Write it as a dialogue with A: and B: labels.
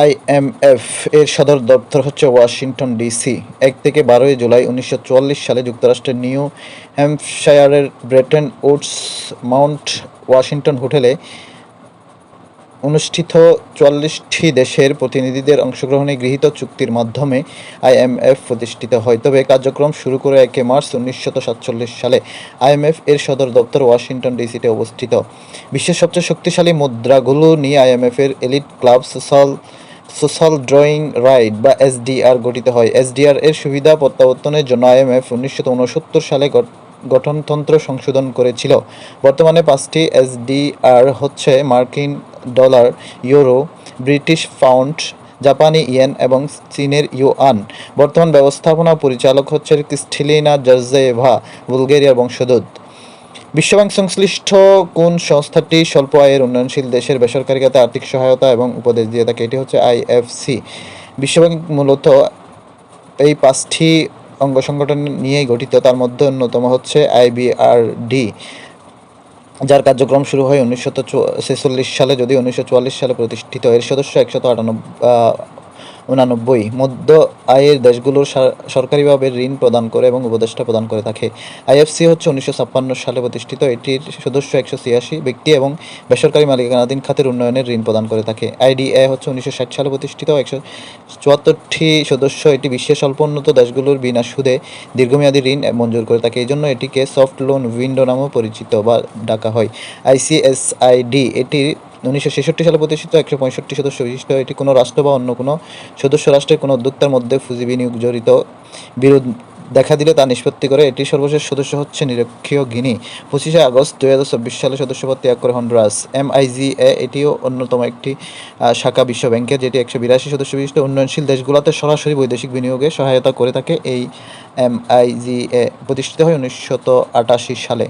A: IMF এর সদর দপ্তর হচ্ছে ওয়াশিংটন ডিসি। এক থেকে বারোই জুলাই উনিশশো চুয়াল্লিশ সালে যুক্তরাষ্ট্রের নিউ হ্যাম্পশায়ারের ব্রেটেন উডস মাউন্ট ওয়াশিংটন হোটেলে অনুষ্ঠিত চুয়াল্লিশটি দেশের প্রতিনিধিদের অংশগ্রহণে গৃহীত চুক্তির মাধ্যমে আইএমএফ প্রতিষ্ঠিত হয়। তবে কার্যক্রম শুরু করে একে মার্চ উনিশশো সাতচল্লিশ সালে আইএমএফ এর সদর দপ্তর ওয়াশিংটন ডিসিতে অবস্থিত। বিশ্বের সবচেয়ে শক্তিশালী মুদ্রাগুলো নিয়ে আইএমএফ এর elite club social social drawing right বা এসডিআর গঠিত হয়। এসডিআর এর সুবিধা প্রত্যাবর্তনের জন্য আইএমএফ উনিশশো উনসত্তর সালে গঠ- গঠনতন্ত্র সংশোধন করেছিল। বর্তমানে পাঁচটি এসডিআর হচ্ছে মার্কিন ডলার, ইউরো, ব্রিটিশ পাউন্ড, জাপানি ইয়েন এবং চীনের ইউয়ান। বর্তমান ব্যবস্থাপনা পরিচালক হচ্ছে ক্রিস্টিলিনা জার্জেভা, বুলগেরিয়ার বংশোদ্ভূত। বিশ্বব্যাংক সংশ্লিষ্ট কোন সংস্থাটি স্বল্প আয়ের উন্নয়নশীল দেশের বেসরকারি খাতে আর্থিক সহায়তা এবং উপদেশ দিয়ে থাকে, এটি হচ্ছে আইএফসি বিশ্বব্যাংক মূলত এই পাঁচটি অঙ্গ সংগঠন নিয়েই গঠিত, তার মধ্যে অন্যতম হচ্ছে আইবিআরডি যার কার্যক্রম শুরু হয় উনিশশো ছেচল্লিশ সালে যদি উনিশশো চুয়াল্লিশ সালে প্রতিষ্ঠিত। এর সদস্য একশত আটানব্বই উনানব্বই। মধ্য আয়ের দেশগুলোর সর- সরকারিভাবে ঋণ প্রদান করে এবং উপদেষ্টা প্রদান করে থাকে। আইএফসি হচ্ছে উনিশশো ছাপ্পান্ন সালে প্রতিষ্ঠিত। এটির সদস্য একশো ছিয়াশি ব্যক্তি এবং বেসরকারি মালিকানাধীন খাতের উন্নয়নের ঋণ প্রদান করে থাকে। আইডিএ হচ্ছে উনিশশো ষাট সালে প্রতিষ্ঠিত। একশো চুয়াত্তরটি সদস্য এটি বিশ্বের স্বল্পোন্নত দেশগুলোর বিনা সুদে দীর্ঘমেয়াদী ঋণ মঞ্জুর করে থাকে। এই জন্য এটিকে সফট লোন উইন্ডো নামেও পরিচিত বা ডাকা হয়। আইসিএসআইডি এটি উনিশশো ছেষট্টি সালে প্রতিষ্ঠিত একশো পঁয়ষট্টি সদস্য বিশিষ্ট এটি কোনো রাষ্ট্র বা অন্য কোনো সদস্য রাষ্ট্রের কোনো উদ্যোক্তার মধ্যে পুঁজি বিনিয়োগ জড়িত বিরোধ দেখা দিলে তা নিষ্পত্তি করে। এটির সর্বশেষ সদস্য হচ্ছে নিরক্ষীয় গিনি। পঁচিশে আগস্ট দুই হাজার চব্বিশ সালে সদস্যপদ ত্যাগ করে হন্ডুরাস। এমআইজিএ এটিও অন্যতম একটি শাখা বিশ্ব ব্যাংকের যেটি একশো বিরাশি সদস্য বিশিষ্ট উন্নয়নশীল দেশগুলোতে সরাসরি বৈদেশিক বিনিয়োগে সহায়তা করে থাকে। এই এম এ প্রতিষ্ঠিত হয় উনিশশো আটাশি সালে।